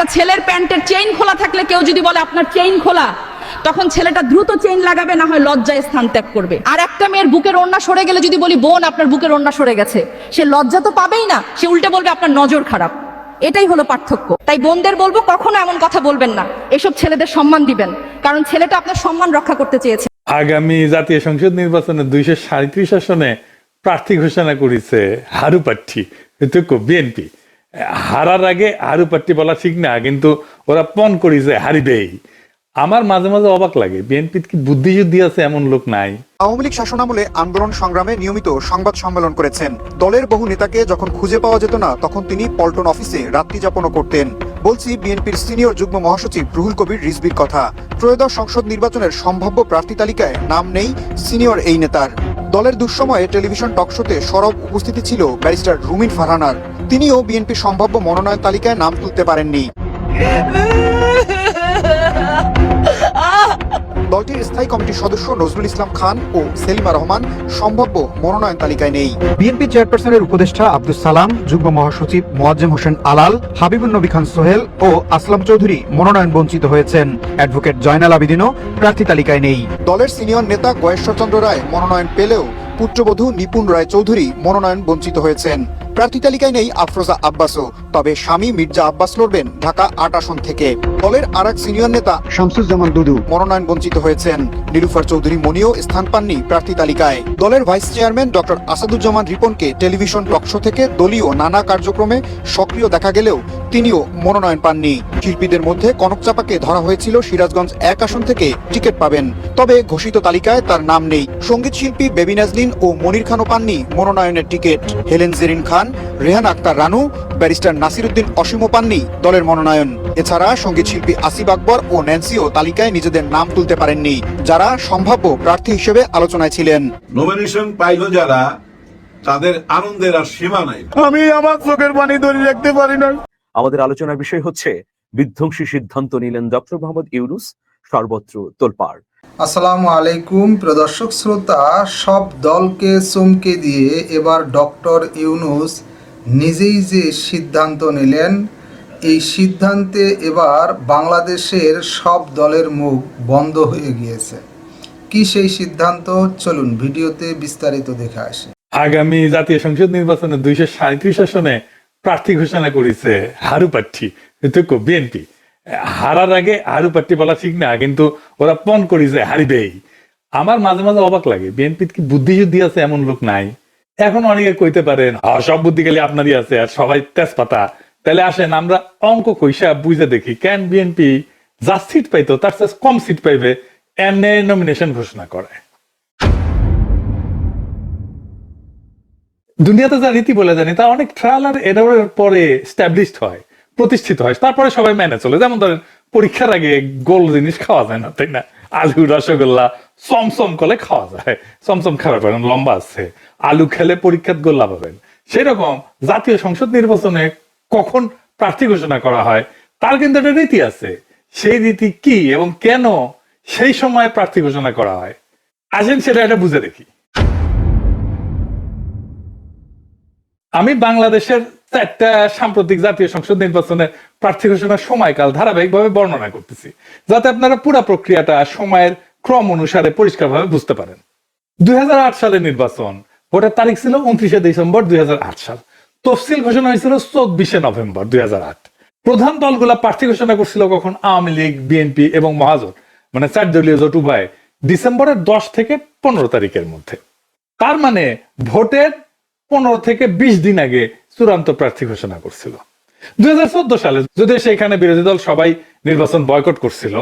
একটা ছেলের প্যান্টের চেইন খোলা থাকলে কেউ যদি বলে, আপনার চেইন খোলা, তখন ছেলেটা দ্রুত চেইন লাগাবে, না হয় লজ্জায় স্থান ত্যাগ করবে। আর একটা মেয়ের বুকের ওড়না সরে গেলে যদি বলি, বোন, আপনার বুকের ওড়না সরে গেছে। সে লজ্জা তো পাবেই না, সে উল্টে বলবে, আপনার নজর খারাপ। এটাই হলো পার্থক্য। তাই বোনদের বলব, কখনো এমন কথা বলবেন না। এসব ছেলেদের সম্মান দিবেন, কারণ ছেলেটা আপনার সম্মান রক্ষা করতে চেয়েছে। আগামী জাতীয় সংসদ নির্বাচনে দুইশো সাঁত্রিশ আসনে প্রার্থী ঘোষণা করেছে হারু প্রার্থী বিএনপি। হারার আগে হারু পার্টি বলা ঠিক না কিন্তু ওরা পণ যে হারিবেই। আমার মাঝে মাঝে অবাক লাগে, বিএনপির কি বুদ্ধিযুদ্ধি আছে এমন লোক নাই? আওয়ামী লীগ শাসনামলে আন্দোলন সংগ্রামে নিয়মিত সংবাদ সম্মেলন করেছেন। দলের বহু নেতাকে যখন খুঁজে পাওয়া যেত না, তখন তিনি পল্টন অফিসে রাত্রি যাপনও করতেন। বলছি, বিএনপির সিনিয়র যুগ্ম মহাসচিব রুহুল কবির রিজবির কথা। ত্রয়োদশ সংসদ নির্বাচনের সম্ভাব্য প্রার্থী তালিকায় নাম নেই সিনিয়র এই নেতার। দলের দুঃসময়ে টেলিভিশন টকশোতে সরব উপস্থিতি ছিল ব্যারিস্টার রুমিন ফারহানার। তিনিও বিএনপির সম্ভাব্য মনোনয়ন তালিকায় নাম তুলতে পারেননি। দলটির স্থায়ী কমিটির সদস্য নজরুল ইসলাম খান ও সেলিমা রহমান সম্ভাব্য মনোনয়ন তালিকায় নেই। বিএনপি চেয়ারপারসনের উপদেষ্টা আব্দুল সালাম যুগ্ম মহাসচিব মোয়াজ্জেম হোসেন আলাল হাবিবুল নবী খান সোহেল ও আসলাম চৌধুরী মনোনয়ন বঞ্চিত হয়েছেন। অ্যাডভোকেট জয়নাল আবিদিনও প্রার্থী তালিকায় নেই। দলের সিনিয়র নেতা গয়েশ্বরচন্দ্র রায় মনোনয়ন পেলেও পুত্রবধূ নিপুণ রায় চৌধুরী মনোনয়ন বঞ্চিত হয়েছেন। প্রার্থী তালিকায় নেই আফরোজা আব্বাসও, তবে স্বামী মির্জা আব্বাস লড়বেন ঢাকা আট আসন থেকে। দলের আর এক সিনিয়র নেতা শামসুজ্জামান দুদু মনোনয়ন বঞ্চিত হয়েছেন। নিরুফার চৌধুরী মনিও স্থান পাননি প্রার্থী তালিকায়। দলের ভাইস চেয়ারম্যান ডক্টর আসাদুজ্জামান রিপনকে টেলিভিশন টকশো থেকে দলীয় নানা কার্যক্রমে সক্রিয় দেখা গেলেও তিনিও মনোনয়ন পাননি। শিল্পীদের মধ্যে কনক চাপাকে ধরা হয়েছিল সিরাজগঞ্জ এক আসন থেকে টিকিট পাবেন। তবে ঘোষিত তালিকায় তার নাম নেই। সংগীত শিল্পী বেবি নাজলিন ও মনির খানও পাননি মনোনয়নের টিকিট। হেলেন জেরিন খান রেহান আক্তার রানু ব্যারিস্টার নাসিরুদ্দিন অসীমও পাননি দলের মনোনয়ন। এছাড়া সংগীত শিল্পী আসিফ আকবর ও ন্যান্সিও তালিকায় নিজেদের নাম তুলতে পারেননি যারা সম্ভাব্য প্রার্থী হিসেবে আলোচনায় ছিলেন। নমিনেশন পাইল যারা তাদের আনন্দের আর সীমা নাই। আমি আমার চোখের পানি ধরে রাখতে পারি না আমাদের আলোচনার বিষয় হচ্ছে বিধ্বংসী সিদ্ধান্ত নিলেন ডক্টর মোহাম্মদ ইউনুস সর্বত্র তোলপাড়। আসসালামু আলাইকুম প্রদর্শক শ্রোতা সব দলকে চমকে দিয়ে এবার ডক্টর ইউনুস নিজেই যে সিদ্ধান্ত নিলেন এই সিদ্ধান্তে এবার বাংলাদেশের সব দলের মুখ বন্ধ হয়ে গিয়েছে। কি সেই সিদ্ধান্ত? চলুন ভিডিওতে বিস্তারিত দেখে আসি। আগামী জাতীয় সংসদ নির্বাচনে দুইশো সাঁত্রিশ আসনে প্রার্থী ঘোষণা করেছে হারু প্রার্থী বিএনপি হারার আগে হারু প্রার্থী বলা ঠিক না, কিন্তু ওরা পণ করেছে, হারিবেই। আমার মাঝে মাঝে অবাক লাগে বিএনপি কি বুদ্ধিযুদ্ধি আছে এমন লোক নাই? এখন অনেকে কইতে পারেন সব বুদ্ধি খালি আপনারই আছে, আর সবাই তেজপাতা। তাহলে আসেন, আমরা অঙ্ক কইসা বুঝে দেখি, কেন বিএনপি যা সিট পাইতো, তার কম সিট পাইবে, এমনি নমিনেশন ঘোষণা করে। দুনিয়াতে যা রীতি বলে জানি, তা অনেক ট্রায়াল আর এররের পরে স্ট্যাবলিশড হয়, প্রতিষ্ঠিত হয়। তারপরে সবাই মেনে চলে। যেমন ধরেন, পরীক্ষার আগে গোল জিনিস খাওয়া যায় না, তাই না? আলু, রসগোল্লা চমচম করলে খাওয়া যায়। চমচম খাওয়া পারেন লম্বা আছে। আলু খেলে পরীক্ষাত গোল্লা পাবেন। সেরকম জাতীয় সংসদ নির্বাচনে কখন প্রার্থী ঘোষণা করা হয়, তার কিন্তু একটা রীতি আছে। সেই রীতি কি এবং কেন সেই সময় প্রার্থী ঘোষণা করা হয়? আসেন সেটা এটা বুঝে দেখি। আমি বাংলাদেশের চারটা সাম্প্রতিক জাতীয় সংসদ নির্বাচনের প্রার্থী ঘোষণার সময়কাল ধারাবাহিকভাবে বর্ণনা করতেছি, যাতে আপনারা পুরো প্রক্রিয়াটা সময়ের ক্রম অনুসারে পরিষ্কারভাবে বুঝতে পারেন। দুই সালের নির্বাচন, ভোটের তারিখ ছিল উনত্রিশে ডিসেম্বর দুই সাল। তফসিল ঘোষণা হয়েছিল চব্বিশে নভেম্বর দুই হাজার আট। প্রধান দলগুলা প্রার্থী ঘোষণা করছিল কখন আওয়ামী লীগ, বিএনপি এবং মহাজোট মানে চার দলীয় জোট উভয়, ডিসেম্বরের দশ থেকে পনেরো তারিখের মধ্যে। তার মানে ভোটের পনেরো থেকে বিশ দিন আগে চূড়ান্ত প্রার্থী ঘোষণা করছিল। দুই হাজার চোদ্দ সালে যদি সেখানে বিরোধী দল সবাই নির্বাচন বয়কট করছিল,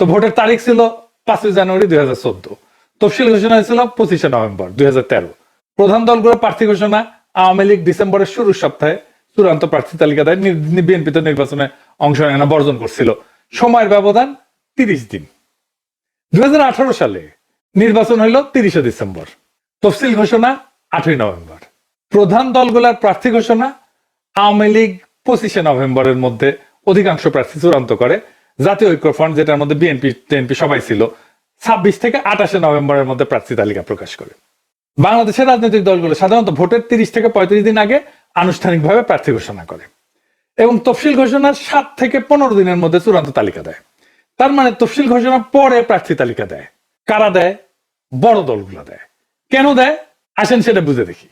তো ভোটের তারিখ ছিল পাঁচই জানুয়ারি দুই হাজার চোদ্দ। তফসিল ঘোষণা হয়েছিল পঁচিশে নভেম্বর দুই হাজার তেরো। প্রধান দলগুলো প্রার্থী ঘোষণা আওয়ামী লীগ ডিসেম্বরের শুরুর সপ্তাহে চূড়ান্ত প্রার্থী তালিকা দেয় বিএনপি তো নির্বাচনে অংশ নেয় না, বর্জন করছিল। সময়ের ব্যবধান তিরিশ দিন। দুই হাজার আঠারো সালে নির্বাচন হইল তিরিশে ডিসেম্বর। তফসিল ঘোষণা আটই নভেম্বর। প্রধান দলগুলার প্রার্থী ঘোষণা আওয়ামী লীগ পঁচিশে নভেম্বরের মধ্যে অধিকাংশ প্রার্থী চূড়ান্ত করে। জাতীয় ঐক্য ফ্রন্ট যেটার মধ্যে বিএনপি, টিএনপি সবাই ছিল, ছাব্বিশ থেকে আঠাশে নভেম্বরের মধ্যে প্রার্থী তালিকা প্রকাশ করে। বাংলাদেশের রাজনৈতিক দলগুলো সাধারণত ভোটের তিরিশ থেকে পঁয়ত্রিশ দিন আগে আনুষ্ঠানিকভাবে প্রার্থী ঘোষণা করে এবং তফসিল ঘোষণার সাত থেকে পনেরো দিনের মধ্যে চূড়ান্ত তালিকা দেয়। তার মানে তফসিল ঘোষণার পরে প্রার্থী তালিকা দেয়। কারা দেয়? বড় দলগুলো দেয়। কেন দেয়? আসেন সেটা বুঝে দেখি।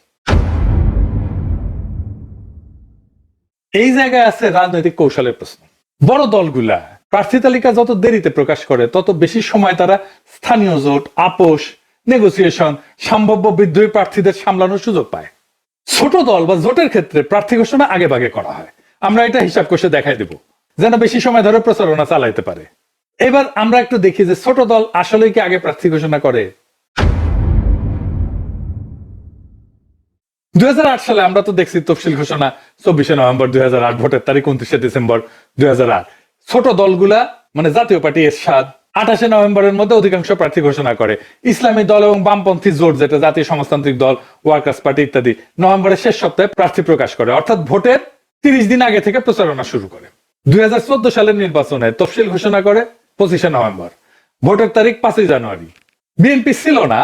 এই জায়গায় আছে রাজনৈতিক কৌশলের প্রশ্ন। বড় দলগুলা প্রার্থী তালিকা যত দেরিতে প্রকাশ করে, তত বেশি সময় তারা স্থানীয় জোট, আপোষ নেগোসিয়েশন সম্ভাব্য বিদ্রোহী প্রার্থীদের সামলানোর সুযোগ পায়। ছোট দল বা জোটের ক্ষেত্রে প্রার্থী ঘোষণা আগে ভাগে করা হয়। আমরা এটা হিসাব কষে দেখাই দেব, যেন বেশি সময় ধরে প্রচারণা চালাইতে পারে। এবার আমরা একটু দেখি যে ছোট দল আসলে কি আগে প্রার্থী ঘোষণা করে। দুই হাজার আট সালে আমরা তো দেখছি তফসিল ঘোষণা চব্বিশে নভেম্বর দুই হাজার আট, ভোটের তারিখ উনত্রিশে ডিসেম্বর দুই ছোট দলগুলা মানে জাতীয় পার্টি এরশাদ, আঠাশে নভেম্বরের মধ্যে অধিকাংশ প্রার্থী ঘোষণা করে। ইসলামী দল এবং বামপন্থী জোট, যেটা জাতীয় সমাজতান্ত্রিক দল, ওয়ার্কার্স পার্টি ইত্যাদি, নভেম্বরের শেষ সপ্তাহে প্রার্থী প্রকাশ করে। অর্থাৎ ভোটের তিরিশ দিন আগে থেকে প্রচারণা শুরু করে। দুই হাজার চোদ্দ সালের নির্বাচনে তফসিল ঘোষণা করে পঁচিশে নভেম্বর। ভোটের তারিখ পাঁচই জানুয়ারি। বিএনপি ছিল না।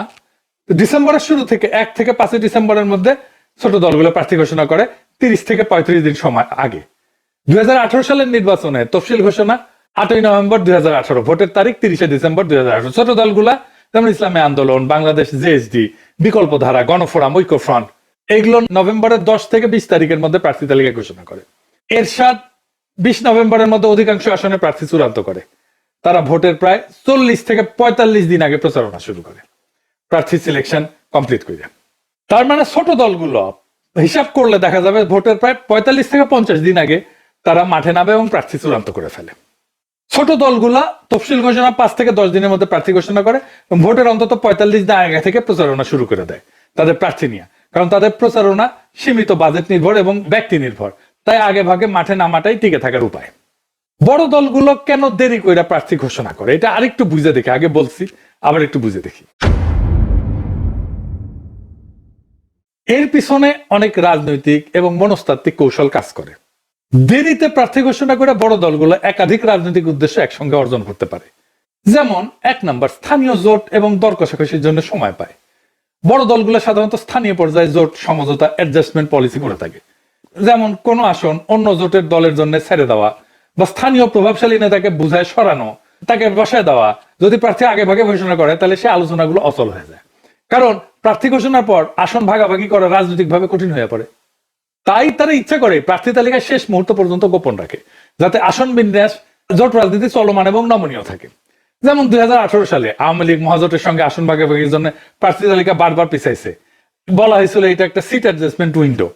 ডিসেম্বরের শুরু থেকে এক থেকে পাঁচই ডিসেম্বরের মধ্যে ছোট দলগুলো প্রার্থী ঘোষণা করে। তিরিশ থেকে পঁয়ত্রিশ দিন সময় আগে। দুই সালের নির্বাচনে তফসিল ঘোষণা, আটই নভেম্বর দুই ভোটের তারিখ তিরিশে ডিসেম্বর দুই ছোট দলগুলা, যেমন ইসলামী আন্দোলন, বাংলাদেশ জেএসডি বিকল্প ধারা গণফোরাম ঐক্য ফ্রন্ট এগুলো নভেম্বরের দশ থেকে বিশ তারিখের মধ্যে প্রার্থী তালিকা ঘোষণা করে। এরশাদ বিশ নভেম্বরের মধ্যে অধিকাংশ আসনে প্রার্থী চূড়ান্ত করে। তারা ভোটের প্রায় চল্লিশ থেকে পঁয়তাল্লিশ দিন আগে প্রচারণা শুরু করে। প্রার্থী সিলেকশন কমপ্লিট করে তার মানে ছোট দলগুলো হিসাব করলে দেখা যাবে ভোটের প্রায় পঁয়তাল্লিশ থেকে পঞ্চাশ দিন আগে তারা মাঠে নামে এবং প্রার্থী চূড়ান্ত করে ফেলে। ছোট দলগুলা তফসিল ঘোষণা পাঁচ থেকে দশ দিনের মধ্যে প্রার্থী ঘোষণা করে এবং ভোটের অন্তত পঁয়তাল্লিশ দিন আগে থেকে প্রচারণা শুরু করে দেয় তাদের প্রার্থী নিয়ে। কারণ তাদের প্রচারণা সীমিত বাজেট নির্ভর এবং ব্যক্তি নির্ভর। তাই আগে ভাগে মাঠে নামাটাই টিকে থাকার উপায়। বড় দলগুলো কেন দেরি করে প্রার্থী ঘোষণা করে? এটা আরেকটু বুঝে দেখি। আগে বলছি, আবার একটু বুঝে দেখি। এর পিছনে অনেক রাজনৈতিক এবং মনস্তাত্ত্বিক কৌশল কাজ করে। দেরিতে প্রার্থী ঘোষণা করে বড় দলগুলো একাধিক রাজনৈতিক উদ্দেশ্য একসঙ্গে অর্জন করতে পারে। যেমন, এক নম্বর, স্থানীয় জোট এবং দর কষাকষির জন্য সময় পায়। বড় দলগুলো সাধারণত স্থানীয় পর্যায়ে জোট সমঝোতা অ্যাডজাস্টমেন্ট পলিসি করে থাকে। যেমন, কোন আসন অন্য জোটের দলের জন্য ছেড়ে দেওয়া বা স্থানীয় প্রভাবশালী নেতাকে বুঝায় সরানো, তাকে বসায় দেওয়া। যদি প্রার্থী আগে ভাগে ঘোষণা করে, তাহলে সে আলোচনাগুলো অচল হয়ে যায়। কারণ প্রার্থী ঘোষণার পর আসন ভাগাভাগি করা রাজনৈতিকভাবে কঠিন হয়ে পড়ে। তাই তারা ইচ্ছা করে প্রার্থী তালিকা শেষ মুহূর্ত পর্যন্ত গোপন রাখে, যাতে আসন বিন্যাস, জোট রাজনীতি চলমান এবং নমনীয় থাকে। যেমন দুই হাজার আঠেরো সালে আওয়ামী লীগ মহাজোটের সঙ্গে আসন ভাগাভাগির জন্য প্রার্থী তালিকা বারবার পিছাইছে। বলা হয়েছিল এটা একটা সিট অ্যাডজাস্টমেন্ট উইন্ডো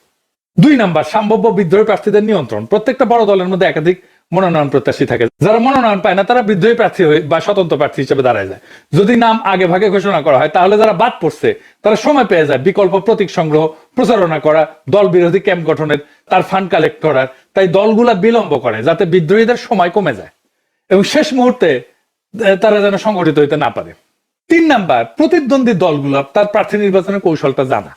দুই নাম্বার, সম্ভাব্য বিদ্রোহী প্রার্থীদের নিয়ন্ত্রণ। প্রত্যেকটা বড় দলের মধ্যে একাধিক মনোনয়ন প্রত্যাশী থাকে। যারা মনোনয়ন পায় না, তারা বিদ্রোহী প্রার্থী হয়ে বা স্বতন্ত্র প্রার্থী হিসেবে দাঁড়ায় যায়। যদি নাম আগে ভাগে ঘোষণা করা হয়, তাহলে যারা বাদ পড়ছে, তারা সময় পেয়ে যায় বিকল্প প্রতীক সংগ্রহ, প্রচারণা করা, দল বিরোধী ক্যাম্প গঠনের, তার ফান্ড কালেক্ট করার। তাই দলগুলা বিলম্ব করে যাতে বিদ্রোহীদের সময় কমে যায়। এবং শেষ মুহূর্তে তারা যেন সংগঠিত হইতে না পারে। তিন নাম্বার, প্রতিদ্বন্দ্বী দলগুলো তার প্রার্থী নির্বাচনের কৌশলটা জানা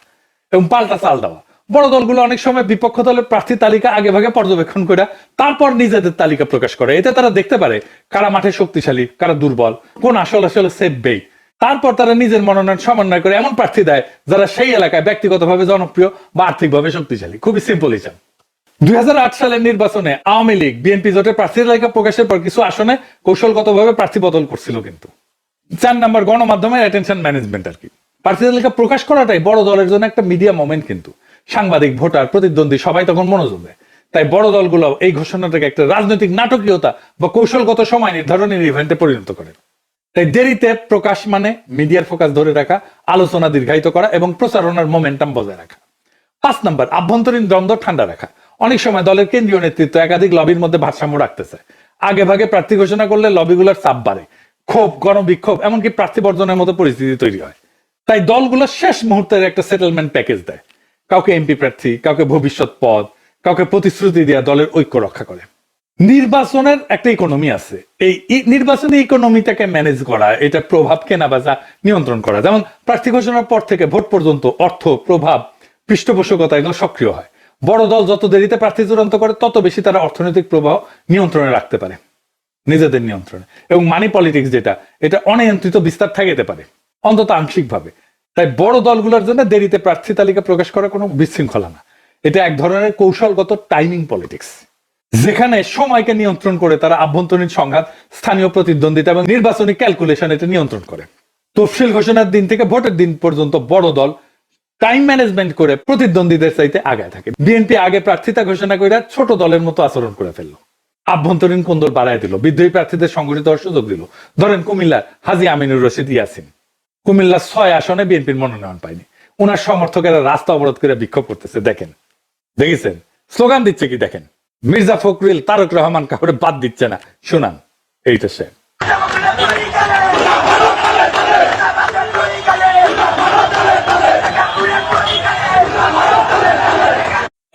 এবং পাল্টা চাল দেওয়া। বড় দলগুলো অনেক সময় বিপক্ষ দলের প্রার্থী তালিকা আগে ভাগে পর্যবেক্ষণ করে তারপর নিজেদের তালিকা প্রকাশ করে। এতে তারা দেখতে পারে কারা মাঠে শক্তিশালী, কারা দুর্বল, কোন আসল আসলে সেফ বেই তারপর তারা নিজের মনোনয়ন সমন্বয় করে এমন প্রার্থী দেয় যারা সেই এলাকায় ব্যক্তিগতভাবে জনপ্রিয় বা আর্থিকভাবে শক্তিশালী। খুবই সিম্পল হিসাব। দুই সালের নির্বাচনে আওয়ামী লীগ বিএনপি জোটের প্রার্থী তালিকা প্রকাশের পর কিছু আসনে কৌশলগতভাবে প্রার্থী বদল করছিল কিন্তু। চার নাম্বার গণমাধ্যমের অ্যাটেনশন ম্যানেজমেন্ট আর কি। প্রার্থী তালিকা প্রকাশ করাটাই বড় দলের জন্য একটা মিডিয়া মোমেন্ট কিন্তু। সাংবাদিক, ভোটার, প্রতিদ্বন্দ্বী, সবাই তখন মনোযোগ। তাই বড় দলগুলো এই ঘোষণাটাকে একটা রাজনৈতিক নাটকীয়তা বা কৌশলগত সময় নির্ধারণের ইভেন্টে পরিণত করে। তাই দেরিতে প্রকাশ মানে মিডিয়ার ফোকাস ধরে রাখা, আলোচনা দীর্ঘায়িত করা এবং প্রচারণার মোমেন্টাম বজায় রাখা। পাঁচ নাম্বার, আভ্যন্তরীণ দ্বন্দ্ব ঠান্ডা রাখা। অনেক সময় দলের কেন্দ্রীয় নেতৃত্ব একাধিক লবির মধ্যে ভারসাম্য রাখতেছে। আগে ভাগে প্রার্থী ঘোষণা করলে লবিগুলোর চাপ বাড়ে। ক্ষোভ, গণবিক্ষোভ, এমনকি প্রার্থী বর্জনের মতো পরিস্থিতি তৈরি হয়। তাই দলগুলো শেষ মুহূর্তের একটা সেটেলমেন্ট প্যাকেজ দেয়। কাউকে এমপি প্রার্থী, কাউকে ভবিষ্যৎ পদ, কাউকে প্রতিশ্রুতি দেওয়া দলের ঐক্য রক্ষা করে। নির্বাচনের একটা ইকোনমি আছে। এই নির্বাচনী ইকোনমিটাকে ম্যানেজ করা, এটা প্রভাব কেনা বেচা নিয়ন্ত্রণ করা। যেমন প্রার্থী ঘোষণার পর থেকে ভোট পর্যন্ত অর্থ, প্রভাব, পৃষ্ঠপোষকতা এগুলো সক্রিয় হয়। বড় দল যত দেরিতে প্রার্থী চূড়ান্ত করে, তত বেশি তারা অর্থনৈতিক প্রভাব নিয়ন্ত্রণে রাখতে পারে। নিজেদের নিয়ন্ত্রণে। এবং মানি পলিটিক্স যেটা, এটা অনিয়ন্ত্রিত বিস্তার থাকতে পারে। অন্তত আংশিকভাবে। তাই বড় দলগুলোর জন্য দেরিতে প্রার্থী তালিকা প্রকাশ করা কোনো বিশৃঙ্খলা না। এটা এক ধরনের কৌশলগত টাইমিং পলিটিক্স যেখানে সময়কে নিয়ন্ত্রণ করে তারা আভ্যন্তরীণ সংঘাত, স্থানীয় প্রতিদ্বন্দ্বিতা এবং নির্বাচনী ক্যালকুলেশন এটা নিয়ন্ত্রণ করে। তফসিল ঘোষণার দিন থেকে ভোটের দিন পর্যন্ত বড় দল টাইম ম্যানেজমেন্ট করে প্রতিদ্বন্দ্বীদের চাইতে আগায় থাকে। বিএনপি আগে প্রার্থিতা ঘোষণা করে ছোট দলের মতো আচরণ করে ফেলল। আভ্যন্তরীণ কোন্দল বাড়ায় দিল। বিদ্রোহী প্রার্থীদের সংগঠিত সুযোগ দিল। ধরেন কুমিল্লার হাজি আমিনুর রশিদ ইয়াসিন। কুমিল্লার ছয় আসনে বিএনপির মনোনয়ন পায়নি। ওনার সমর্থকেরা রাস্তা অবরোধ করে বিক্ষোভ করতেছে, দেখেন। দেখেছেন? স্লোগান দিচ্ছে কি, দেখেন? মির্জা ফখরুল, তারক রহমান কাউরে বাদ দিচ্ছে না। শুনান, এইটা সে।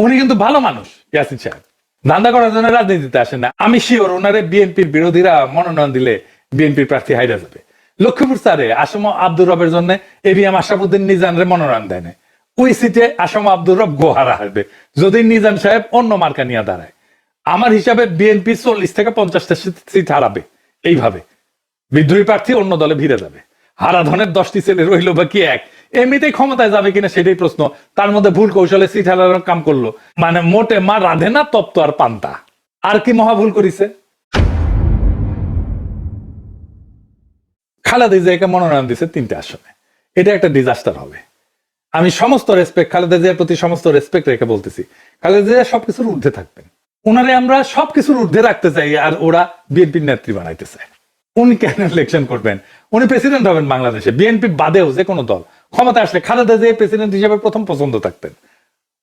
উনি কিন্তু ভালো মানুষ, ইয়াসিন সাহেব। ধান্দা করার জন্য রাজনীতিতে আসেন না। আমি শিওর ওনারে বিএনপির বিরোধীরা মনোনয়ন দিলে বিএনপির প্রার্থী হাইরা যাবে। লক্ষ্মীপুর স্যারে, আসম আব্দুর রবের জন্য এবিএম আশরাফুদ্দিন নিজানরে মনোনয়ন দেয় ওই সিটে আসম আব্দুর রব গোহারা হারবে। যদি নিজান সাহেব অন্য মার্কা নিয়ে দাঁড়ায়, আমার হিসাবে বিএনপি চল্লিশ থেকে পঞ্চাশটা সিট হারাবে। এইভাবে বিদ্রোহী প্রার্থী অন্য দলে ভিড়ে যাবে। হারাধনের দশটি ছেলে রইল বা কি এক। এমনিতেই ক্ষমতায় যাবে কিনা সেটাই প্রশ্ন। তার মধ্যে ভুল কৌশলে সিট হারানোর কাম করল। মানে মোটে মা রাধে না তপ্ত আর পান্তা। আর কি মহা ভুল করিছে? খালেদা জিয়াকে মনোনয়ন দিছে তিনটে আসনে। এটা একটা ডিজাস্টার হবে। আমি সমস্ত রেসপেক্ট খালেদা জিয়ার প্রতি সমস্ত রেসপেক্ট রেখে বলতেছি। খালেদা জিয়া সবকিছুর ঊর্ধ্বে থাকবেন। ওনারে আমরা সবকিছুর ঊর্ধ্বে রাখতে চাই আর ওরা বিএনপির নেত্রী বানাইতে চায় উনি কেন ইলেকশন করবেন? উনি প্রেসিডেন্ট হবেন বাংলাদেশে। বিএনপি বাদেও যে কোনো দল। ক্ষমতা আসলে খালেদা জিয়া প্রেসিডেন্ট হিসেবে প্রথম পছন্দ থাকতেন।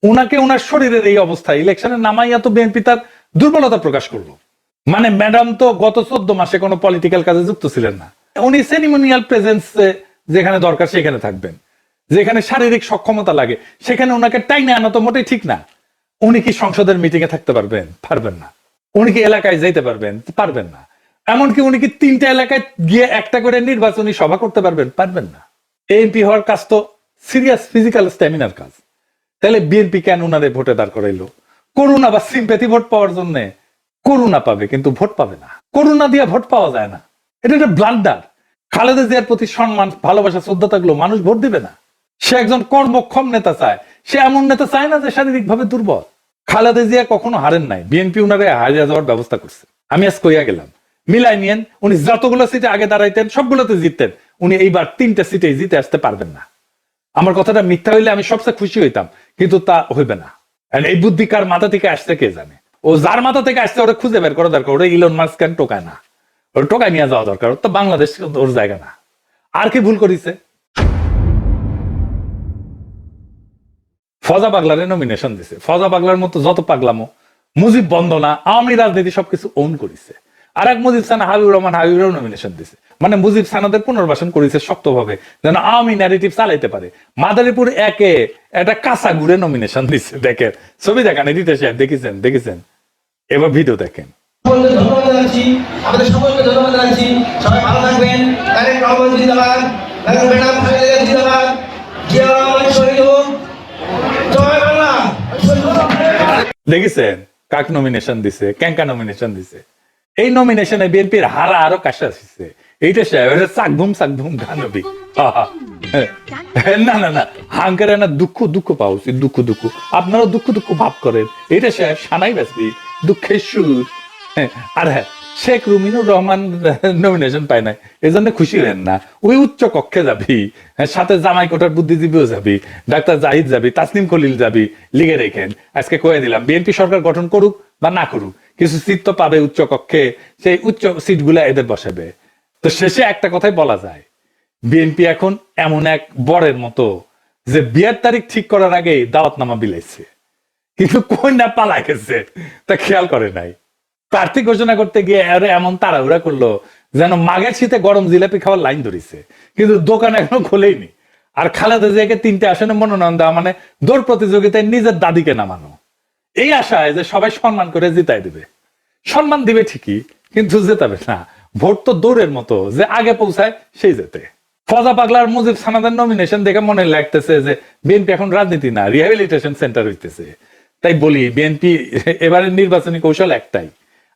ওনাকে ওনার শরীরের এই অবস্থায় ইলেকশনে নামাইয়া তো বিএনপি তার দুর্বলতা প্রকাশ করল। মানে ম্যাডাম তো গত চোদ্দ মাসে কোনো পলিটিক্যাল কাজে যুক্ত ছিলেন না। উনি সেরিমোনিয়াল প্রেজেন্স যেখানে দরকার সেখানে থাকবেন। যেখানে শারীরিক সক্ষমতা লাগে, সেখানে ওনাকে টাইনে আনা তো মোটেই ঠিক না। উনি কি সংসদের মিটিং এ থাকতে পারবেন? পারবেন না। উনি কি এলাকায় যাইতে পারবেন? পারবেন না। এমনকি উনি কি তিনটা এলাকায় গিয়ে একটা করে নির্বাচনী সভা করতে পারবেন? পারবেন না। এমপি হওয়ার কাজ তো সিরিয়াস ফিজিক্যাল স্ট্যামিনার কাজ। তাহলে বিএনপি কেন উনারে ভোটে দাঁড় করাইলো? করুণা বা সিম্পেথি ভোট পাওয়ার জন্য করুণা পাবে, কিন্তু ভোট পাবে না। করুণা দিয়ে ভোট পাওয়া যায় না। এটা একটা ব্লান্ডার খালেদা জিয়ার প্রতি সম্মান, ভালোবাসা শ্রদ্ধা থাকলেও মানুষ ভোট দিবে না। সে একজন কর্মক্ষম নেতা চায়। সে এমন নেতা চায় না যে শারীরিক ভাবে দুর্বল। খালেদা জিয়া কখনো হারেন নাই। বিএনপি উনারে হারিয়ে যাওয়ার ব্যবস্থা করছে। আমি আজ কইয়া গেলাম। মিলাই নিয়েন, উনি যতগুলো সিটে আগে দাঁড়াইতেন, সবগুলোতে জিততেন। উনি এইবার তিনটা সিটে জিতে আসতে পারবেন না। আমার কথাটা মিথ্যা হইলে আমি সবচেয়ে খুশি হইতাম, কিন্তু তা হইবে না। এই বুদ্ধি কার মাথা থেকে আসছে কে জানে? ও যার মাথা থেকে আসছে, ওরা খুঁজে বের করা দরকার। ওরা ইলন মাস্ক টোকায় না। টোকায় নিয়ে যাওয়া দরকার তো বাংলাদেশ ওর জায়গা না। আর কি ভুল করিছে? ফজা পাগলারে নমিনেশন দিছে। ফজা পাগলার মতো যত পাগলামো, মুজিব বন্দনা আওয়ামী রাজনীতি সবকিছু ওন করিছে। আর এক মুজিব সানা হাবিবুর রহমান হাবিবুরও নমিনেশন দিছে। মানে মুজিব সানাদের পুনর্বাসন করেছে শক্তভাবে, যেন আওয়ামী ন্যারেটিভ চালাইতে পারে। মাদারীপুর একে একটা কাঁচা ঘুরে নমিনেশন দিচ্ছে দেখেন। ছবি দেখান সাহেব দেখেছেন দেখেছেন? এবার ভিডিও দেখেন। ধন্যবাদ জানাচ্ছি। সকলকে ধন্যবাদ জানাচ্ছি। সবাই ভালো থাকবেন। জিন্দাবাদ। ম্যাডাম জিন্দাবাদ। কাক নমিনেশন দিছে? নমিনেশন দিছে? এই নমিনেশনে বিএনপির হারা আরও কাশা আসছে। এইটা সাহেব এটা চাকভুম চাকভুম গানবি না না না। হাঙ্কারে না দুঃখ দুঃখ পাওয়া উচিত, দুঃখ দুঃখ। আপনারা দুঃখ দুঃখ ভাব করেন। এটা সাহেব সানাই বাসবি দুঃখের সুর। আর হ্যাঁ শেখ রুমিনুর রহমান নমিনেশন পায় নাই। এই জন্য খুশি হলেন না। ওই উচ্চ কক্ষে যাবি হ্যাঁ, সাথে জামাই কোটার বুদ্ধিজীবীও যাবি ডাক্তার জাহিদ যাবি তাসনিম খলিল যাবি লিগে রেখেন। আজকে কয়ে দিলাম বিএনপি সরকার গঠন করুক বা না করুক কিছু সিট তো পাবে উচ্চ কক্ষে সেই উচ্চ সিটগুলা এদের বসাবে। তো শেষে একটা কথাই বলা যায় বিএনপি এখন এমন এক বরের মতো যে বিয়ের তারিখ ঠিক করার আগেই দাওয়াতনামা বিলাইছে। কিন্তু কোন না পালা গেছে তা খেয়াল করে নাই। প্রার্থী ঘোষণা করতে গিয়ে এমন তাড়াহুড়া করল যেন মাঘের শীতে গরম জিলাপি খাওয়ার লাইন ধরিছে। কিন্তু দোকান এখনও খোলেইনি। আর খালেদা জিয়াকে তিনটে আসনে মনোনয়ন দেওয়া মানে দৌড় প্রতিযোগিতায় নিজের দাদিকে নামানো। এই আশায় যে সবাই সম্মান করে জিতাই দিবে। সম্মান দিবে ঠিকই, কিন্তু জেতাবে না। ভোট তো দৌড়ের মতো, যে আগে পৌঁছায় সেই যেতে ফজা পাগলার মুজিব সানাদের নমিনেশন দেখে মনে লাগতেছে যে বিএনপি এখন রাজনীতি না রিহ্যাবিলিটেশন সেন্টার হইতেছে। তাই বলি, বিএনপি এবারের নির্বাচনী কৌশল একটাই।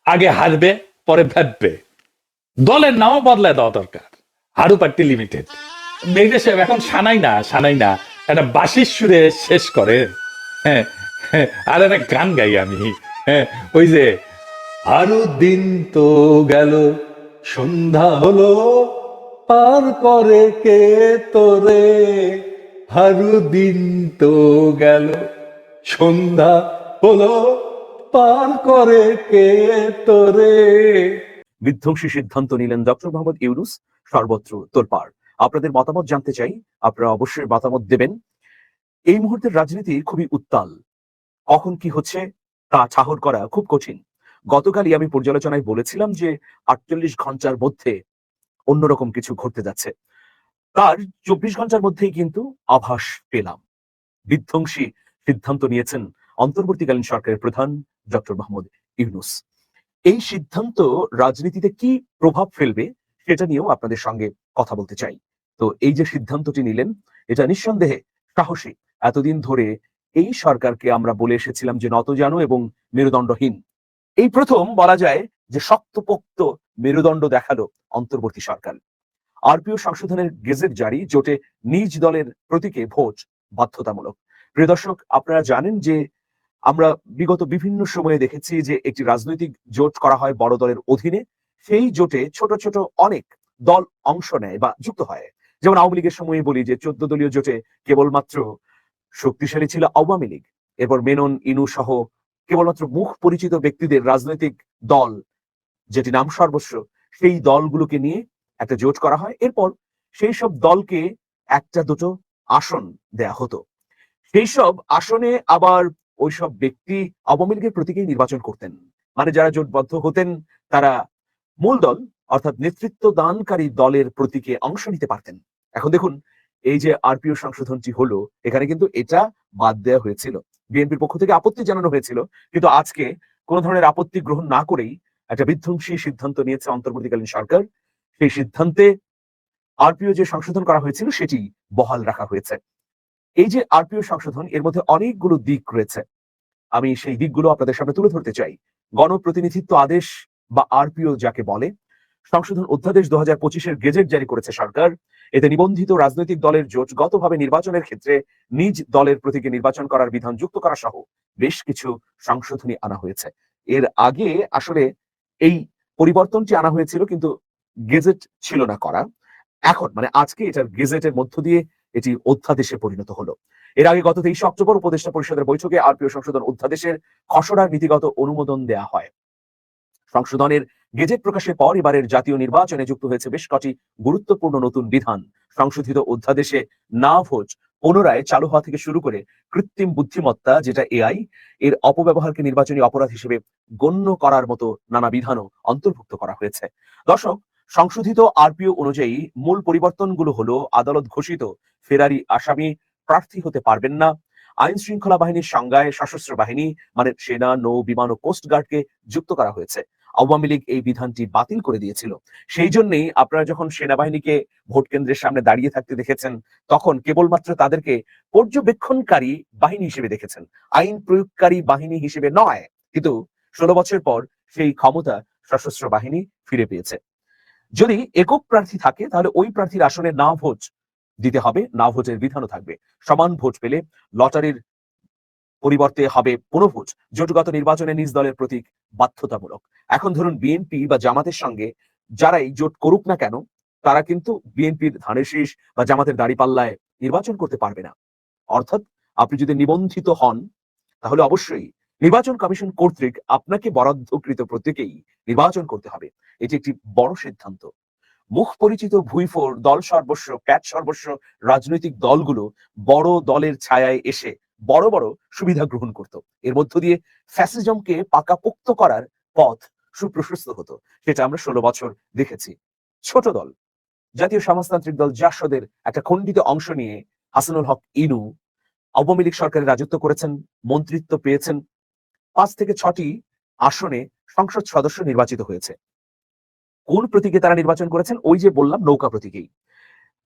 আগে হারবে পরে ভাববে। দলের নামও বদলায় দেওয়া দরকার। হারু পার্টি লিমিটেড মেঘে সাহেব এখন সানাই না সানাই না। একটা বাসির সুরে শেষ করে। হ্যাঁ হ্যাঁ, আর একটা গান গাই আমি। হ্যাঁ ওই যে আরও দিন তো গেল সন্ধ্যা হলো পার করে কে তোরে? হারু দিন তো গেল সন্ধ্যা হলো পার করে কে তোরে? বিধ্বংসী সিদ্ধান্ত নিলেন ডক্টর মোহাম্মদ ইউনুস, সর্বত্র তোলপাড় আপনাদের মতামত জানতে চাই, আপনারা অবশ্যই মতামত দেবেন। এই মুহূর্তের রাজনীতি খুবই উত্তাল। কখন কি হচ্ছে, তা ঠাহর করা খুব কঠিন। গতকালই আমি পর্যালোচনায় বলেছিলাম যে আটচল্লিশ ঘণ্টার মধ্যে অন্যরকম কিছু ঘটতে যাচ্ছে। তার চব্বিশ ঘণ্টার মধ্যেই কিন্তু আভাস পেলাম। বিধ্বংসী সিদ্ধান্ত নিয়েছেন অন্তর্বর্তীকালীন সরকারের প্রধান ডক্টর মোহাম্মদ ইউনুস। এই সিদ্ধান্ত রাজনীতিতে কি প্রভাব ফেলবে সেটা নিয়েও আপনাদের সঙ্গে কথা বলতে চাই। তো এই যে সিদ্ধান্তটি নিলেন, এটা নিঃসন্দেহে সাহসী। এতদিন ধরে এই সরকারকে আমরা বলে এসেছিলাম যে নতজানু এবং মেরুদণ্ডহীন। এই প্রথম বলা যায় যে শক্তপোক্ত মেরুদণ্ড দেখাল অন্তর্বর্তী সরকার। আরপিও সংশোধনের গেজেট জারি, জোটে নিজ দলের প্রতীকে ভোট বাধ্যতামূলক। প্রিয় দর্শক, আপনারা জানেন যে আমরা বিগত বিভিন্ন সময়ে দেখেছি যে একটি রাজনৈতিক জোট করা হয় বড় দলের অধীনে। সেই জোটে ছোট ছোট অনেক দল অংশ নেয় বা যুক্ত হয়। যেমন আওয়ামী লীগের সময় বলি যে চোদ্দ দলীয় জোটে কেবলমাত্র শক্তিশালী ছিল আওয়ামী লীগ। এরপর মেনন, ইনু সহ কেবলমাত্র মুখ পরিচিত ব্যক্তিদের রাজনৈতিক দল যেটি নাম সর্বস্ব, সেই দলগুলোকে নিয়ে একটা জোট করা হয়। এরপর সেই সব দলকে একটা দুটো আসন দেয়া হতো। সেই সব আসনে আবার ওইসব ব্যক্তি আওয়ামী লীগের প্রতীকেই নির্বাচন করতেন। মানে যারা জোটবদ্ধ হতেন, তারা মূল দল, অর্থাৎ নেতৃত্ব দানকারী দলের প্রতীকে অংশ নিতে পারতেন। এখন দেখুন, এই যে আরপিও সংশোধনটি হলো, এখানে কিন্তু এটা বাদ দেওয়া হয়েছিল। বিএনপির পক্ষ থেকে আপত্তি জানানো হয়েছিল, কিন্তু আজকে কোন ধরনের আপত্তি গ্রহণ না করেই একটা বিধ্বংসী সিদ্ধান্ত নিয়েছে অন্তর্বর্তীকালীন সরকার। সেই সিদ্ধান্তে আরপিও যে সংশোধন করা হয়েছিল, সেটি বহাল রাখা হয়েছে। এই যে আরপিও সংশোধন, এর মধ্যে অনেকগুলো দিক রয়েছে। আমি সেই দিকগুলো আপনাদের সামনে তুলে ধরতে চাই। গণপ্রতিনিধিত্ব আদেশ বা আরপিও যাকে বলে, সংশোধন অধ্যাদেশ দু হাজার পঁচিশের গেজেট জারি করেছে সরকার। এতে নিবন্ধিত রাজনৈতিক দলের জোটগতভাবে নির্বাচনের ক্ষেত্রে নিজ দলের প্রতীকে নির্বাচন করার বিধান যুক্ত করা সহ বেশ কিছু সংশোধনী আনা হয়েছে। এর আগে আসলে এই পরিবর্তনটি আনা হয়েছিল, কিন্তু গেজেট ছিল না করা এখন মানে আজকে এটার গেজেটের মধ্য দিয়ে এটি অধ্যাদেশে পরিণত হলো। এর আগে গত তেইশে অক্টোবর উপদেষ্টা পরিষদের বৈঠকে আরপিও সংশোধন অধ্যাদেশের খসড়ার নীতিগত অনুমোদন দেয়া হয়। সংশোধনের গেজেট প্রকাশের পর এবারের জাতীয় নির্বাচনে যুক্ত হয়েছে বেশ কটি গুরুত্বপূর্ণ নতুন বিধান। সংশোধিত অধ্যাদেশে না ভোজ পুনরায় চালু হওয়া থেকে শুরু করে কৃত্রিম বুদ্ধিমত্তা, যেটা এআই এর অপব্যবহারকে নির্বাচনী অপরাধ হিসেবে গণ্য করার মতো নানা বিধানও অন্তর্ভুক্ত করা হয়েছে। দর্শক সংশোধিত আরপিও অনুযায়ী মূল পরিবর্তনগুলো হলো আদালত ঘোষিত ফেরারি আসামি প্রার্থী হতে পারবেন না, আইন শৃঙ্খলা বাহিনীর সংজ্ঞায় সশস্ত্র বাহিনী মানে সেনা, নৌ, বিমান ও কোস্টগার্ডকে যুক্ত করা হয়েছে। আওয়ামী লীগ এই বিধানটি বাতিল করে দিয়েছিল। সেই জন্যই আপনারা যখন সেনাবাহিনীকে ভোট কেন্দ্রের সামনে দাঁড়িয়ে থাকতে দেখেছেন, তখন কেবলমাত্র তাদেরকে পর্যবেক্ষণকারী বাহিনী হিসেবে দেখেছেন। আইন প্রয়োগকারী বাহিনী হিসেবে নয়, কিন্তু ষোলো বছর পর সেই ক্ষমতা সশস্ত্র বাহিনী ফিরে পেয়েছে। যদি একক প্রার্থী থাকে, তাহলে ওই প্রার্থীর আসনে না ভোট দিতে হবে না ভোটের বিধানও থাকবে। সমান ভোট পেলে লটারির পরিবর্তে হবে পুনঃভোট জোটগত নির্বাচনে নিজ দলের প্রতীক বাধ্যতামূলক। এখন ধরুন বিএনপি বা জামাতের সঙ্গে যারাই জোট করুক না কেন, তারা কিন্তু বিএনপির ধানের শীষ বা জামাতের দাড়িপাল্লায় নির্বাচন করতে পারবে না। অর্থাৎ আপনি যদি নিবন্ধিত হন, তাহলে অবশ্যই নির্বাচন কমিশন কর্তৃক আপনাকে বরাদ্দকৃত প্রত্যেকেই নির্বাচন করতে হবে। এটি একটি বড় সিদ্ধান্ত। মুখ পরিচিত ভুইফোর দল সর্বস্ব, ক্যাট সর্বস্ব রাজনৈতিক দলগুলো বড় দলের ছায়ায় এসে বড় বড় সুবিধা গ্রহণ করত। এর মধ্য দিয়ে ফ্যাসিজমকে পাকাপোক্ত করার পথ সুপ্রশস্ত হতো, সেটা আমরা ষোলো বছর দেখেছি। ছোট দল, জাতীয় সমাজতান্ত্রিক দল জাসদের একটা খণ্ডিত অংশ নিয়ে হাসানুল হক ইনু আওয়ামী লীগ সরকারের রাজত্ব করেছেন, মন্ত্রিত্ব পেয়েছেন পাঁচ থেকে ছটি আসনে সংসদ সদস্য নির্বাচিত হয়েছে। কোন প্রতীকে তারা নির্বাচন করেছেন? ওই যে বললাম, নৌকা প্রতীকেই।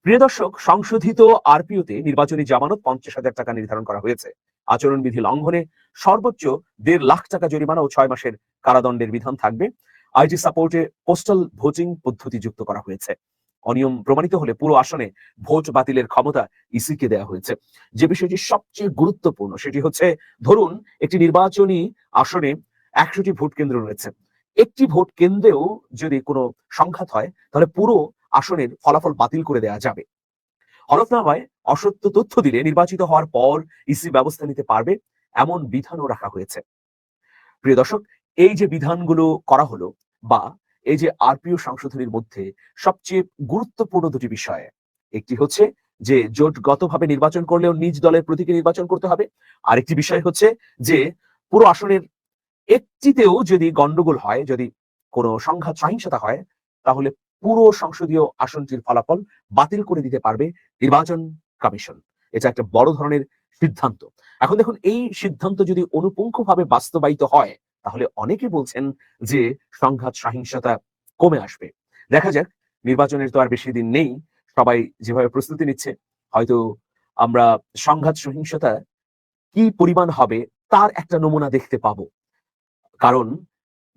প্রিয় দর্শক, সংশোধিত আরপিওতে নির্বাচনী জামানত পঞ্চাশ হাজার টাকা নির্ধারণ করা হয়েছে। আচরণবিধি লঙ্ঘনে সর্বোচ্চ দেড় লাখ টাকা জরিমানা ও ছয় মাসের কারাদণ্ডের বিধান থাকবে। আইটি সাপোর্টে পোস্টাল ভোটিং পদ্ধতি যুক্ত করা হয়েছে। অনিয়ম প্রমাণিত হলে পুরো আসনে ভোট বাতিলের ক্ষমতা ইসিকে দেওয়া হয়েছে। যে বিষয়টি সবচেয়ে গুরুত্বপূর্ণ সেটি হচ্ছে, ধরুন, একটি নির্বাচনী আসনে একশোটি ভোট কেন্দ্র রয়েছে। একটি ভোট কেন্দ্রেও যদি কোনো সংঘাত হয়, তাহলে পুরো আসনের ফলাফল বাতিল করে দেয়া যাবে। হলফনামায় অসত্য তথ্য দিলে নির্বাচিত হওয়ার পর ইসি ব্যবস্থা নিতে পারবে, এমন বিধানও রাখা হয়েছে। প্রিয় দর্শক, এই যে বিধানগুলো করা হলো বা এই যে আরপিও সংশোধনীর মধ্যে সবচেয়ে গুরুত্বপূর্ণ দুটি বিষয়। একটি হচ্ছে যে জোটগতভাবে নির্বাচন করলেও নিজ দলের প্রতীকে নির্বাচন করতে হবে। আরেকটি বিষয় হচ্ছে যে পুরো আসনের একটিতেও যদি গন্ডগোল হয়, যদি কোনো সংঘাত সহিংসতা হয়, তাহলে পুরো সংসদীয় আসনটির ফলাফল বাতিল করে দিতে পারবে নির্বাচন কমিশন। এটা একটা বড় ধরনের সিদ্ধান্ত। এখন দেখুন, এই সিদ্ধান্ত যদি অনুপুঙ্খভাবে বাস্তবায়িত হয় তাহলে অনেকে বলছেন যে সংঘাত সহিংসতা কমে আসবে। দেখা যাক নির্বাচনের তো আর বেশি দিন নেই সবাই যেভাবে প্রস্তুতি নিচ্ছে হয়তো আমরা সংঘাত সহিংসতা কি পরিমাণ হবে তার একটা নমুনা দেখতে পাবো। কারণ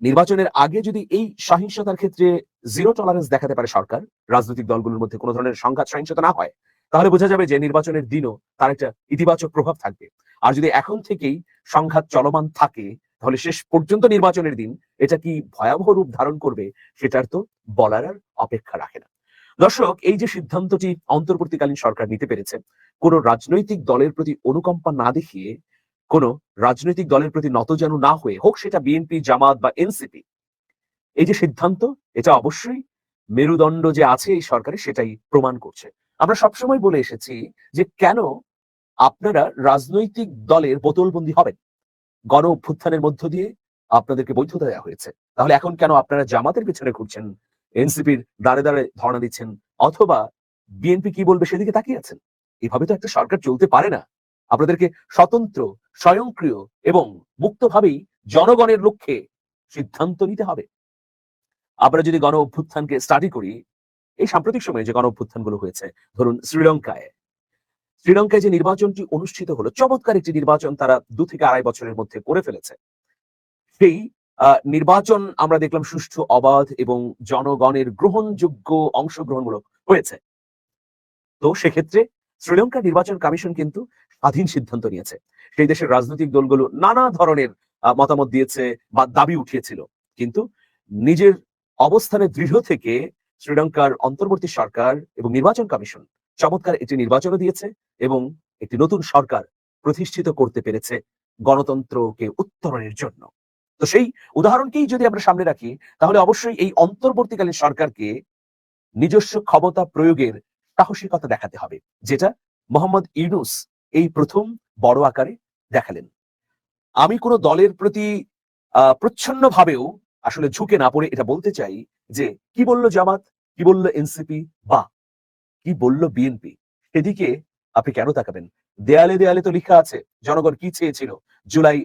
নির্বাচনের আগে যদি এই সহিংসতার ক্ষেত্রে জিরো টলারেন্স দেখাতে পারে সরকার রাজনৈতিক দলগুলোর মধ্যে কোনো ধরনের সংঘাত সহিংসতা না হয় তাহলে বোঝা যাবে যে নির্বাচনের দিনও তার একটা ইতিবাচক প্রভাব থাকবে। আর যদি এখন থেকেই সংঘাত চলমান থাকে তাহলে শেষ পর্যন্ত নির্বাচনের দিন এটা কি ভয়াবহ রূপ ধারণ করবে সেটার তো বলার আর অপেক্ষা রাখে না। দর্শক, এই যে সিদ্ধান্তটি অন্তর্বর্তীকালীন সরকার নিতে পেরেছে, কোন রাজনৈতিক দলের প্রতি অনুকম্পা না দেখিয়ে, কোন রাজনৈতিক দলের প্রতি নত যেন না হয়ে, হোক সেটা বিএনপি জামাত বা এনসিপি এই যে সিদ্ধান্ত, এটা অবশ্যই মেরুদণ্ড যে আছে এই সরকারে সেটাই প্রমাণ করছে। আমরা সবসময় বলে এসেছি যে কেন আপনারা রাজনৈতিক দলের বোতলবন্দি হবেন? গণ অভ্যুত্থানের মধ্য দিয়ে আপনাদেরকে বৈধতা দেওয়া হয়েছে। তাহলে এখন কেন আপনারা জামাতের পিছনে ঘুরছেন? এনসিপির দাঁড়ে দাঁড়ে ধর্ণা দিচ্ছেন? অথবা বিএনপি কি বলবে সেদিকে তাকিয়ে আছেন? এভাবে তো একটা সরকার চলতে পারে না। আপনাদেরকে স্বতন্ত্র, স্বয়ংক্রিয় এবং মুক্তভাবেই জনগণের লক্ষ্যে সিদ্ধান্ত নিতে হবে। আমরা যদি গণ অভ্যুত্থানকে স্টাডি করি, এই সাম্প্রতিক সময়ে যে গণ অভ্যুত্থানগুলো হয়েছে, ধরুন শ্রীলঙ্কায় শ্রীলঙ্কায় যে নির্বাচনটি অনুষ্ঠিত হলো, চমৎকার একটি নির্বাচন তারা দু থেকে আড়াই বছরের মধ্যে করে ফেলেছে। সেই নির্বাচন আমরা দেখলাম সুষ্ঠু, অবাধ এবং জনগণের গ্রহণযোগ্য অংশগ্রহণমূলক হয়েছে। তো সেক্ষেত্রে শ্রীলঙ্কার নির্বাচন কমিশন কিন্তু স্বাধীন সিদ্ধান্ত নিয়েছে। সেই দেশের রাজনৈতিক দলগুলো নানা ধরনের মতামত দিয়েছে বা দাবি উঠিয়েছিল। কিন্তু নিজের অবস্থানে দৃঢ় থেকে শ্রীলঙ্কার অন্তর্বর্তী সরকার এবং নির্বাচন কমিশন চমৎকার একটি নির্বাচনও দিয়েছে। এবং একটি নতুন সরকার প্রতিষ্ঠিত করতে পেরেছে গণতন্ত্রকে উত্তরণের জন্য। তো সেই উদাহরণকেই যদি আমরা সামনে রাখি, তাহলে অবশ্যই এই অন্তর্বর্তীকালীন সরকারকে নিজস্ব ক্ষমতা প্রয়োগের সাহসিকতা দেখাতে হবে, যেটা মোহাম্মদ ইউনুস এই প্রথম বড় আকারে দেখালেন। আমি কোনো দলের প্রতি প্রচ্ছন্ন ভাবেও আসলে ঝুঁকে না পড়ে এটা বলতে চাই যে, কি বলল জামাত? কি বলল এনসিপি? বা, কি বলল বিএনপি? সেদিকে আপনি কেন তাকাবেন? দেয়ালে দেয়ালে তো লেখা আছে, জনগণ কি চেয়েছিল? জুলাই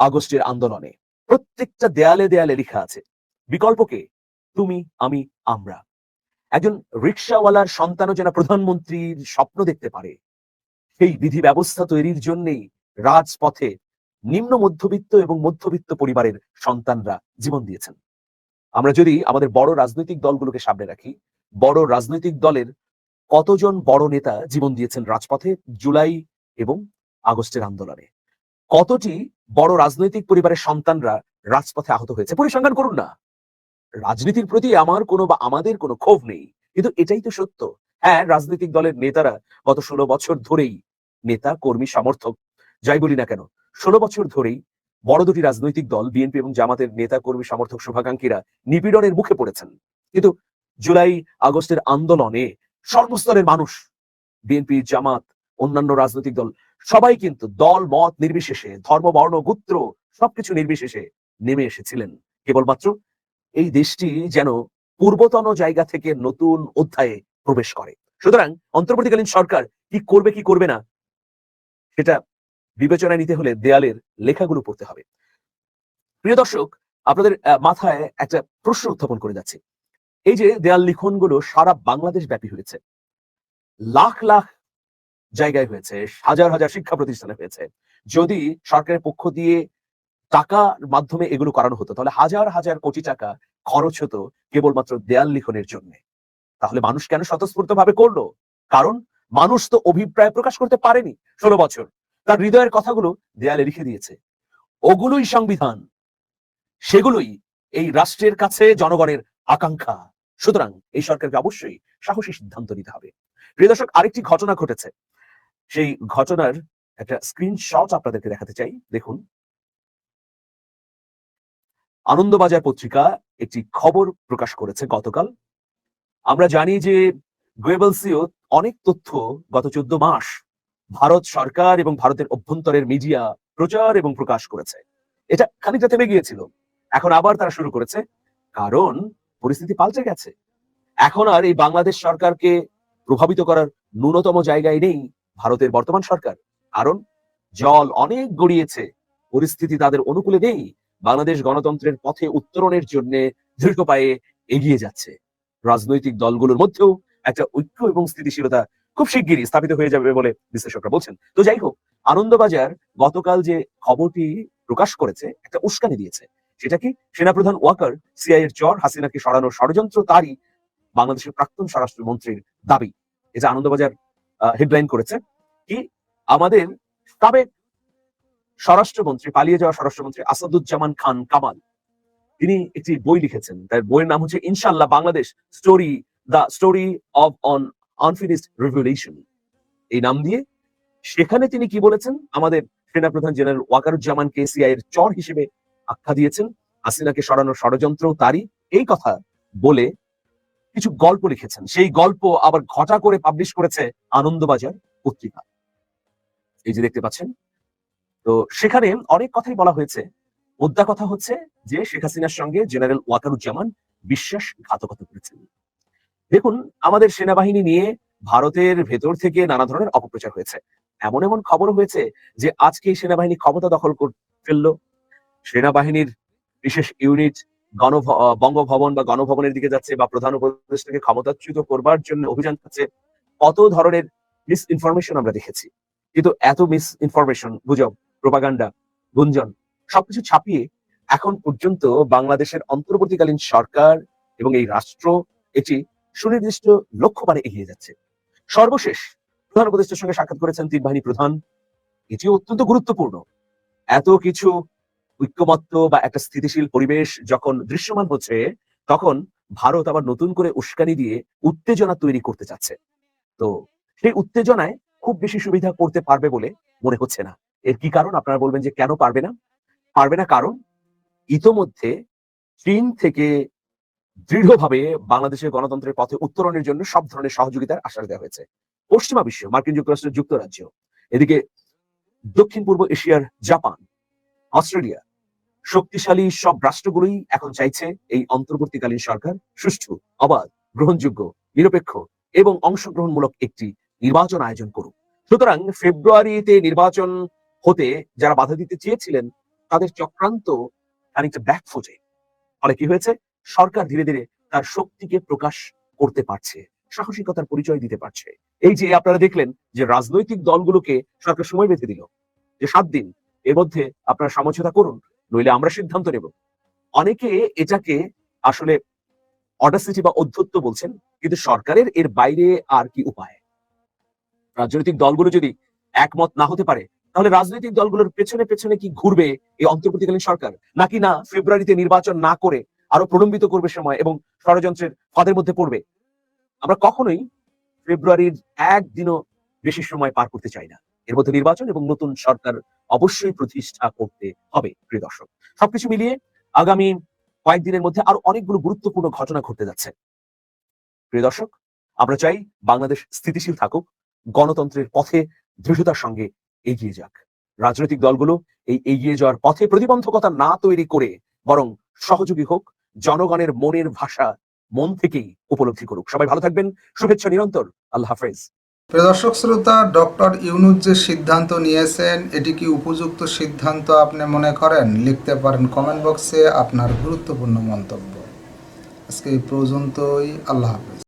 আগস্টের আন্দোলনে প্রত্যেকটা দেয়ালে দেয়ালে লেখা আছে বিকল্পকে তুমি, আমি, আমরা। একজন রিক্সাওয়ালার সন্তানও যেন প্রধানমন্ত্রীর স্বপ্ন দেখতে পারে, সেই বিধি ব্যবস্থা তৈরির জন্যেই রাজপথে নিম্ন মধ্যবিত্ত এবং মধ্যবিত্ত পরিবারের সন্তানরা জীবন দিয়েছেন। আমরা যদি আমাদের বড় রাজনৈতিক দলগুলোকে সামনে রাখি, বড় রাজনৈতিক দলের কতজন বড় নেতা জীবন দিয়েছেন রাজপথে জুলাই এবং আগস্টের আন্দোলনে? কতটি বড় রাজনৈতিক পরিবারের সন্তানরা রাজপথে আহত হয়েছে? পরিসংখ্যান করুন না। রাজনীতির প্রতি আমার কোনো বা আমাদের কোনো ক্ষোভ নেই। কিন্তু এটাই তো সত্য। হ্যাঁ রাজনৈতিক দলের নেতারা গত ষোলো বছর ধরেই নেতা, কর্মী, সমর্থক, যাই বলি না কেন, ষোলো বছর ধরেই বড় দুটি রাজনৈতিক দল, বিএনপি এবং জামাতের নেতা, কর্মী, সমর্থক, শুভাকাঙ্ক্ষীরা নিপীড়নের মুখে পড়েছেন। কিন্তু জুলাই, আগস্টের আন্দোলনে সর্বস্তরের মানুষ বিএনপি জামাত, অন্যান্য রাজনৈতিক দল, সবাই কিন্তু দল, মত নির্বিশেষে, ধর্ম, বর্ণ, গোত্র সবকিছু নির্বিশেষে নেমে এসেছিলেন। কেবলমাত্র এই দেশটি যেন পূর্বতন জায়গা থেকে নতুন অধ্যায়ে প্রবেশ করে। সুতরাং অন্তর্বর্তীকালীন সরকার কি করবে কি করবে না, সেটা বিবেচনায় নিতে হলে দেয়ালের লেখাগুলো পড়তে হবে। প্রিয় দর্শক, আপনাদের মাথায় একটা প্রশ্ন উত্থাপন করে যাচ্ছে। এই যে দেয়াল লিখনগুলো সারা বাংলাদেশ ব্যাপী হয়েছে। লাখ লাখ জায়গায় হয়েছে, হাজার হাজার শিক্ষা প্রতিষ্ঠানে হয়েছে। যদি সরকারের পক্ষ দিয়ে টাকার মাধ্যমে এগুলো করানো হতো, তাহলে হাজার হাজার কোটি টাকা খরচ হতো কেবলমাত্র দেয়াল লিখনের জন্য। তাহলে মানুষ কেন স্বতঃস্ফূর্ত ভাবে করল? কারণ মানুষ তো অভিপ্রায় প্রকাশ করতে পারেনি ষোলো বছর। তার হৃদয়ের কথাগুলো দেয়ালে লিখে দিয়েছে। ওগুলোই সংবিধান। সেগুলোই এই রাষ্ট্রের কাছে জনগণের আকাঙ্ক্ষা। সুতরাং এই সরকারকে অবশ্যই সাহসী সিদ্ধান্ত নিতে হবে। প্রিয় দর্শক, আরেকটি ঘটনা ঘটেছে। সেই ঘটনার একটা স্ক্রিনশট আপনাদেরকে দেখাতে চাই। দেখুন। আনন্দবাজার পত্রিকা একটি খবর প্রকাশ করেছে গতকাল। আমরা জানি যে গোয়েবলসিও অনেক তথ্য গত চোদ্দ মাস ভারত সরকার এবং ভারতের অভ্যন্তরের মিডিয়া প্রচার এবং প্রকাশ করেছে। এটা খানিকটা থেমে গিয়েছিল। এখন আবার তারা শুরু করেছে। কারণ পরিস্থিতি পাল্টে গেছে। এখন আর এই বাংলাদেশ সরকারকে প্রভাবিত করার ন্যূনতম জায়গায় নেই ভারতের বর্তমান সরকার। কারণ জল অনেক গড়িয়েছে, পরিস্থিতি তাদের অনুকূলে নেই, বাংলাদেশ গণতন্ত্রের পথে উত্তরণের জন্য দীর্ঘ পায়ে এগিয়ে যাচ্ছে। রাজনৈতিক দলগুলোর মধ্যেও একটা ঐক্য এবং স্থিতিশীলতা খুব শিগগিরই স্থাপিত হয়ে যাবে বলে বিশ্লেষকরা বলছেন। তো যাই হোক, আনন্দবাজার গতকাল যে খবরটি প্রকাশ করেছে, একটা উস্কানি দিয়েছে। সেটা কি? সেনাপ্রধান ওয়াকার সিআই এর চর হাসিনাকে সরানোর ষড়যন্ত্র তারই বাংলাদেশের প্রাক্তন স্বরাষ্ট্রমন্ত্রীর দাবি। এটা আনন্দবাজার হেডলাইন করেছে কি? আমাদের সাবেক স্বরাষ্ট্রমন্ত্রী, পালিয়ে যাওয়া স্বরাষ্ট্রমন্ত্রী আসাদুজ্জামান খান কামাল, তিনি একটি বই লিখেছেন। তার বইয়ের নাম হচ্ছে ইনশাল্লাহ Bangladesh, story, the story of on unfinished revolution. এই নাম দিয়ে সেখানে তিনি কি বলেছেন? আমাদের সেনাপ্রধান জেনারেল ওয়াকারুজ্জামান কে সিআই এর চর হিসেবে আখ্যা দিয়েছেন। হাসিনাকে সরানোর ষড়যন্ত্র তারই। এই কথা বলে কিছু গল্প লিখেছেন। সেই গল্প আবার ঘটা করে পাবলিশ করেছে আনন্দবাজার পত্রিকা। এই যে দেখতে পাচ্ছেন, তো সেখানে অনেক কথাই বলা হয়েছে। মুদ্রা কথা হচ্ছে যে, শেখ হাসিনার সঙ্গে জেনারেল ওয়াকারুজ্জামান বিশ্বাসঘাতকতা করেছেন। দেখুন, আমাদের সেনাবাহিনী নিয়ে ভারতের ভেতর থেকে নানা ধরনের অপপ্রচার হয়েছে। এমন এমন খবর হয়েছে যে, আজকে সেনাবাহিনী ক্ষমতা দখল করে ফেলল। সেনাবাহিনীর বিশেষ ইউনিট গণ বঙ্গভবন বা গণভবনের দিকে যাচ্ছে বা প্রধান উপদেষ্টাকে ক্ষমতাচ্যুত করবার জন্য অভিযান চাচ্ছে কত ধরনের মিস ইনফরমেশন আমরা দেখেছি? কিন্তু এত মিস ইনফরমেশন গুজব প্রোপাগান্ডা গুঞ্জন, সবকিছু ছাপিয়ে এখন পর্যন্ত বাংলাদেশের অন্তর্বর্তীকালীন সরকার এবং এই রাষ্ট্র এটি সুনির্দিষ্ট লক্ষ্যপানে এগিয়ে যাচ্ছে। সর্বশেষ প্রধান উপদেষ্টার সঙ্গে সাক্ষাৎ করেছেন তিন বাহিনী প্রধান। এটিও অত্যন্ত গুরুত্বপূর্ণ। এত কিছু ঐক্যমত্য বা একটা স্থিতিশীল পরিবেশ যখন দৃশ্যমান হচ্ছে, তখন ভারত আবার নতুন করে উস্কানি দিয়ে উত্তেজনা তৈরি করতে চাচ্ছে। তো সেই উত্তেজনায় খুব বেশি সুবিধা করতে পারবে বলে মনে হচ্ছে না। এর কি কারণ? আপনারা বলবেন যে কেন পারবে না? পারবে না কারণ ইতোমধ্যে চীন থেকে দৃঢ়ভাবে বাংলাদেশের গণতন্ত্রের পথে উত্তরণের জন্য সব ধরনের সহযোগিতার আশ্বাস দেওয়া হয়েছে। পশ্চিমা বিশ্ব, মার্কিন যুক্তরাষ্ট্রের যুক্তরাজ্য, এদিকে দক্ষিণ পূর্ব এশিয়ার জাপান, অস্ট্রেলিয়া শক্তিশালী সব রাষ্ট্রগুলোই এখন চাইছে এই অন্তর্বর্তীকালীন সরকার সুষ্ঠু, অবাধ, গ্রহণযোগ্য, নিরপেক্ষ এবং অংশগ্রহণমূলক একটি নির্বাচন আয়োজন করুক। সুতরাং ফেব্রুয়ারিতে নির্বাচন হতে যারা বাধা দিতে চেয়েছিলেন, তাদের চক্রান্ত খানিকটা ফোটে ফলে কি হয়েছে? সরকার ধীরে ধীরে তার শক্তিকে প্রকাশ করতে পারছে, সাহসিকতার পরিচয় দিতে পারছে। এই যে আপনারা দেখলেন যে রাজনৈতিক দলগুলোকে সরকার সময় বেঁধে দিল, যে সাত দিন এর মধ্যে আপনারা সমঝোতা করুন নইলে আমরা সিদ্ধান্ত নেব। অনেকে এটাকে আসলে অডাসিটি বা অধ্যত্ব বলছেন, কিন্তু সরকারের এর বাইরে আর কি উপায়? রাজনৈতিক দলগুলো যদি একমত না হতে পারে, তাহলে রাজনৈতিক দলগুলোর পেছনে পেছনে কি ঘুরবে এই অন্তর্বর্তীকালীন সরকার? নাকি না ফেব্রুয়ারিতে নির্বাচন না করে আরও প্রলম্বিত করবে সময় এবং ষড়যন্ত্রের ফাঁদের মধ্যে পড়বে? আমরা কখনোই ফেব্রুয়ারির একদিনও বেশি সময় পার করতে চাই না। এর মধ্যে নির্বাচন এবং নতুন সরকার অবশ্যই প্রতিষ্ঠা করতে হবে, প্রিয় দর্শক। সবকিছু মিলিয়ে আগামী কয়েকদিনের মধ্যে আরও অনেকগুলো গুরুত্বপূর্ণ ঘটনা ঘটতে যাচ্ছে। প্রিয় দর্শক, আমরা চাই বাংলাদেশ স্থিতিশীল থাকুক, গণতন্ত্রের পথে দৃঢ়তার সঙ্গে এগিয়ে যাক। রাজনৈতিক দলগুলো এই এগিয়ে যাওয়ার পথে প্রতিবন্ধকতা না তৈরি করে বরং সহযোগী হোক, জনগণের মনের ভাষা মন থেকেই উপলব্ধি করুক। সবাই ভালো থাকবেন, শুভেচ্ছা নিরন্তর, আল্লাহ হাফেজ। প্রিয় দর্শক শ্রোতা, ডক্টর ইউনুস যে সিদ্ধান্ত নিয়েছেন, এটি কি উপযুক্ত সিদ্ধান্ত আপনি মনে করেন? লিখতে পারেন কমেন্ট বক্সে আপনার গুরুত্বপূর্ণ মন্তব্য। আজকে এই পর্যন্তই, আল্লাহ হাফেজ।